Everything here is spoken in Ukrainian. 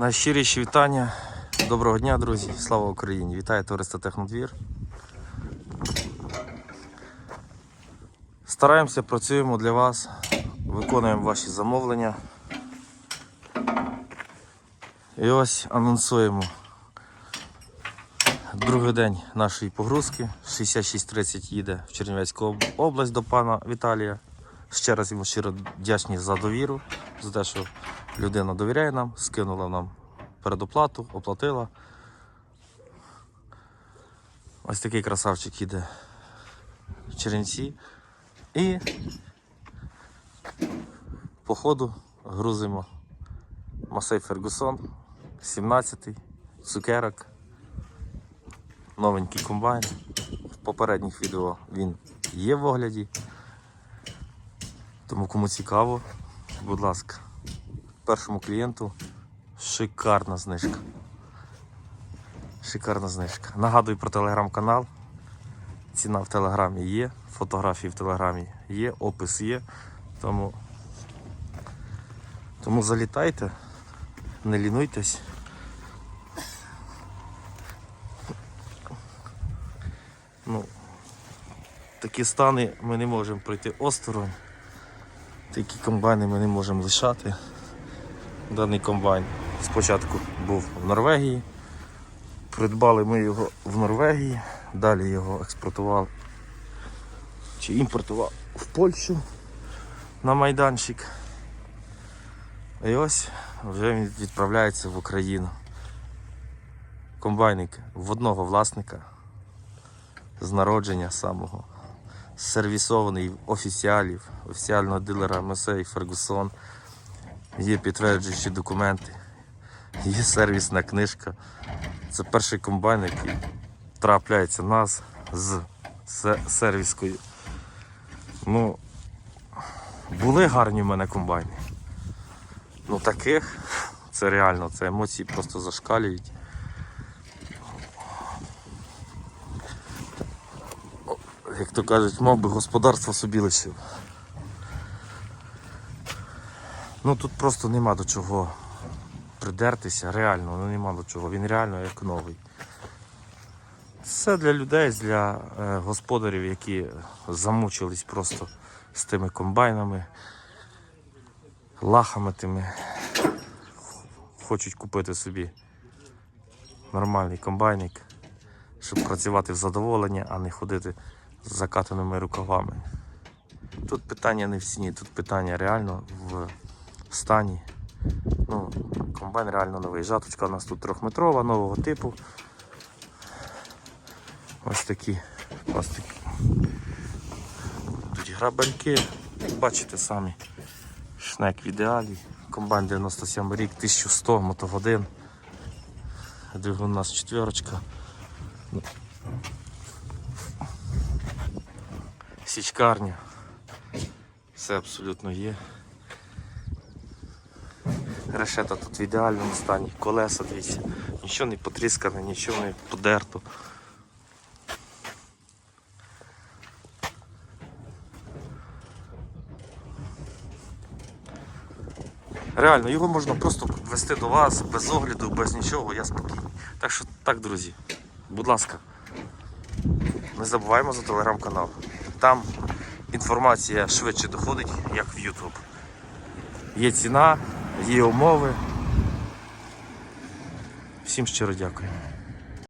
Найщиріші вітання. Доброго дня, друзі. Слава Україні! Вітаю товариство Технодвір. Стараємося, працюємо для вас, виконуємо ваші замовлення. І ось анонсуємо другий день нашої погрузки. 6630 їде в Чернівецьку область до пана Віталія. Ще раз йому щиро вдячні за довіру, за те, що людина довіряє нам, скинула нам передоплату, оплатила. Ось такий красавчик їде в Чернівці. І по ходу грузимо Масей Фергусон, 17-й, цукерок, новенький комбайн. В попередніх відео він є в огляді. Тому кому цікаво, будь ласка, першому клієнту шикарна знижка. Шикарна знижка. Нагадую про телеграм-канал. Ціна в телеграмі є, фотографії в телеграмі є, опис є. Тому, тому залітайте, не лінуйтесь. Ну, такі стани ми не можемо пройти осторонь. Такі комбайни ми не можемо лишати. Даний комбайн спочатку був в Норвегії. Придбали ми його в Норвегії, далі його експортував чи імпортував в Польщу на майданчик. І ось вже він відправляється в Україну. Комбайник в одного власника з народження самого сервісований офіціалів, офіціального дилера Месей Фергусон. Є підтверджуючі документи, є сервісна книжка. Це перший комбайн, який трапляється нас з сервіскою. Ну, були гарні в мене комбайни. Ну таких, це реально, це емоції просто зашкалюють. Як то кажуть, мав би господарство собі лишив. Ну тут просто нема до чого придертися, реально, ну нема до чого. Він реально як новий. Це для людей, для е, господарів, які замучились просто з тими комбайнами, лахами тими. Хочуть купити собі нормальний комбайник, щоб працювати в задоволення, а не ходити з закатаними рукавами. Тут питання не в ціні, тут питання реально в стані. Ну, комбайн реально новий. Жаточка у нас тут трьохметрова, нового типу. Ось такі пластики. Тут грабельки, як бачите самі. Шнек в ідеалі. Комбайн 97 рік, 1100 мотогодин. Двигун у нас четверочка. Січкарня. Все абсолютно є. Решета тут в ідеальному стані, колеса, дивіться, нічого не потріскане, нічого не подерто. Реально, його можна просто вести до вас без огляду, без нічого, я спокійний. Так що так, друзі, будь ласка, не забуваємо за телеграм-канал. Там інформація швидше доходить, як в YouTube. Є ціна, є умови. Всім щиро дякую.